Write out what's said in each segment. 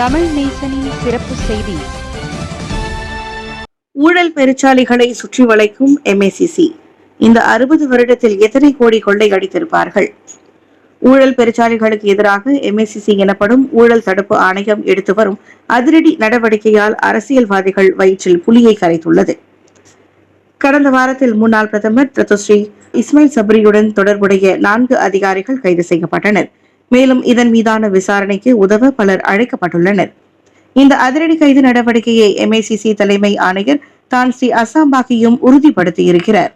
தமிழ் நேசனின் சிறப்பு செய்தி. ஊழல் பெருச்சாலிகளை சுற்றி வளைக்கும் எம்ஏசிசி இந்த அறுபது வருடத்தில் எத்தனை கோடி கொள்ளை அடித்திருப்பார்கள்? ஊழல் பெருச்சாலைகளுக்கு எதிராக எம்ஏசிசி எனப்படும் ஊழல் தடுப்பு ஆணையம் எடுத்து வரும் அதிரடி நடவடிக்கையால் அரசியல்வாதிகள் வயிற்றில் புலியை கரைத்துள்ளது. கடந்த வாரத்தில் முன்னாள் பிரதமர் பிரதோஸ்ரீ இஸ்மாயில் சப்ரியுடன் தொடர்புடைய நான்கு அதிகாரிகள் கைது செய்யப்பட்டனர். மேலும் இதன் மீதான விசாரணைக்கு உதவ பலர் அழைக்கப்பட்டுள்ளனர். இந்த அதிரடி கைது நடவடிக்கையை எம்ஏசிசி தலைமை ஆணையர் தான் ஸ்ரீ அசாம்பாகியும் உறுதிப்படுத்தியிருக்கிறார்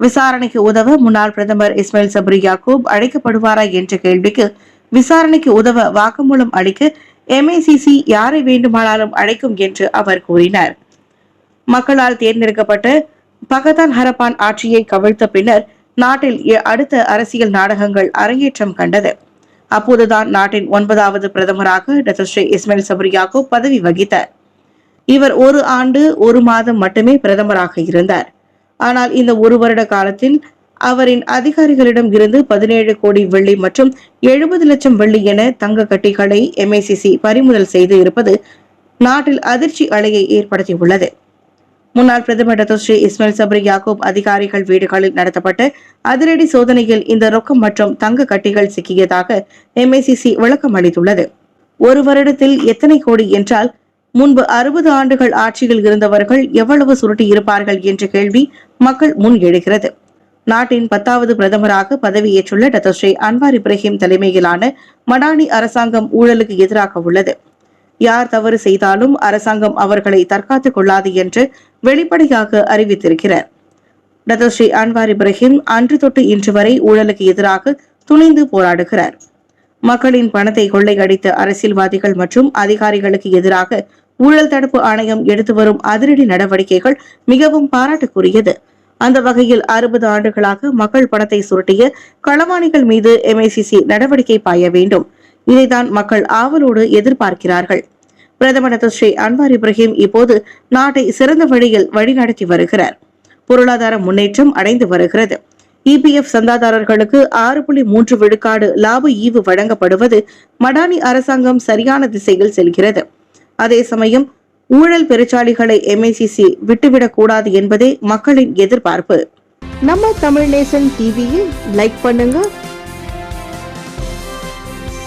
விசாரணைக்கு உதவ முன்னாள் பிரதமர் இஸ்மாயில் சப்ரி யாக்கூப் அழைக்கப்படுவாரா என்ற கேள்விக்கு விசாரணைக்கு உதவ வாக்குமூலம் அளிக்க எம்ஏசிசி யாரை வேண்டுமானாலும் அழைக்கும் என்று அவர் கூறினார். மக்களால் தேர்ந்தெடுக்கப்பட்ட பகதான் ஹரப்பான் ஆட்சியை கவிழ்த்த பின்னர் நாட்டில் அடுத்த அரசியல் நாடகங்கள் அரங்கேற்றம் கண்டது. அப்போதுதான் நாட்டின் ஒன்பதாவது பிரதமராக டாக்டர் ஸ்ரீ இஸ்மாயில் சப்ரி பதவி வகித்தார். இவர் ஒரு ஆண்டு ஒரு மாதம் மட்டுமே பிரதமராக இருந்தார். ஆனால் இந்த ஒரு வருட காலத்தில் அவரின் அதிகாரிகளிடம் இருந்து பதினேழு கோடி வெள்ளி மற்றும் எழுபது லட்சம் வெள்ளி என தங்க கட்டிகளை எம்ஏசிசி பறிமுதல் செய்து இருப்பது நாட்டில் அதிர்ச்சி அலையை ஏற்படுத்தியுள்ளது. முன்னாள் பிரதமர் doctor Sri Ismail Sabri Yaakob அதிகாரிகள் வீடுகளில் நடத்தப்பட்ட அதிரடி சோதனையில் இந்த ரொக்கம் மற்றும் தங்க கட்டிகள் சிக்கியதாக எம்ஐசிசி விளக்கம் அளித்துள்ளது. ஒரு வருடத்தில் எத்தனை கோடி என்றால் முன்பு அறுபது ஆண்டுகள் ஆட்சியில் இருந்தவர்கள் எவ்வளவு சுருட்டி இருப்பார்கள் என்ற கேள்வி மக்கள் முன் எழுகிறது. நாட்டின் பத்தாவது பிரதமராக பதவியேற்றுள்ள டாக்டர் ஸ்ரீ அன்வார் இப்ராஹிம் தலைமையிலான மடானி அரசாங்கம் ஊழலுக்கு எதிராக உள்ளது. யார் தவறு செய்தாலும் அரசாங்கம் அவர்களை தற்காத்துக் கொள்ளாது என்று வெளிப்படையாக அறிவித்திருக்கிறார். டாக்டர் ஸ்ரீ அன்வார் இப்ராஹிம் அன்று தொட்டு இன்று வரை ஊழலுக்கு எதிராக துணிந்து போராடுகிறார். மக்களின் பணத்தை கொள்ளையடித்த அரசியல்வாதிகள் மற்றும் அதிகாரிகளுக்கு எதிராக ஊழல் தடுப்பு ஆணையம் எடுத்து வரும் அதிரடி நடவடிக்கைகள் மிகவும் பாராட்டுக்குரியது. அந்த வகையில் அறுபது ஆண்டுகளாக மக்கள் பணத்தை சுருட்டிய களவாணிகள் மீது எம்ஐசிசி நடவடிக்கை பாய வேண்டும். இதைதான் மக்கள் ஆவலோடு எதிர்பார்க்கிறார்கள். பிரதமர் டாக்டர் ஸ்ரீ அன்வார் இப்ராஹிம் இப்போது நாட்டை சிறந்த வழியில் வழிநடத்தி வருகிறார். பொருளாதார முன்னேற்றம் அடைந்து வருகிறது. இபிஎஃப் சந்தாதாரர்களுக்கு ஆறு புள்ளி மூன்று விழுக்காடு லாப ஈவு வழங்கப்படுவது மடானி அரசாங்கம் சரியான திசையில் செல்கிறது. அதே சமயம் ஊழல் பெருச்சாளிகளை எம்ஐசிசி விட்டுவிடக் கூடாது என்பதே மக்களின் எதிர்பார்ப்பு. நம்ம தமிழ் நேசன் டிவியில் லைக் பண்ணுங்க.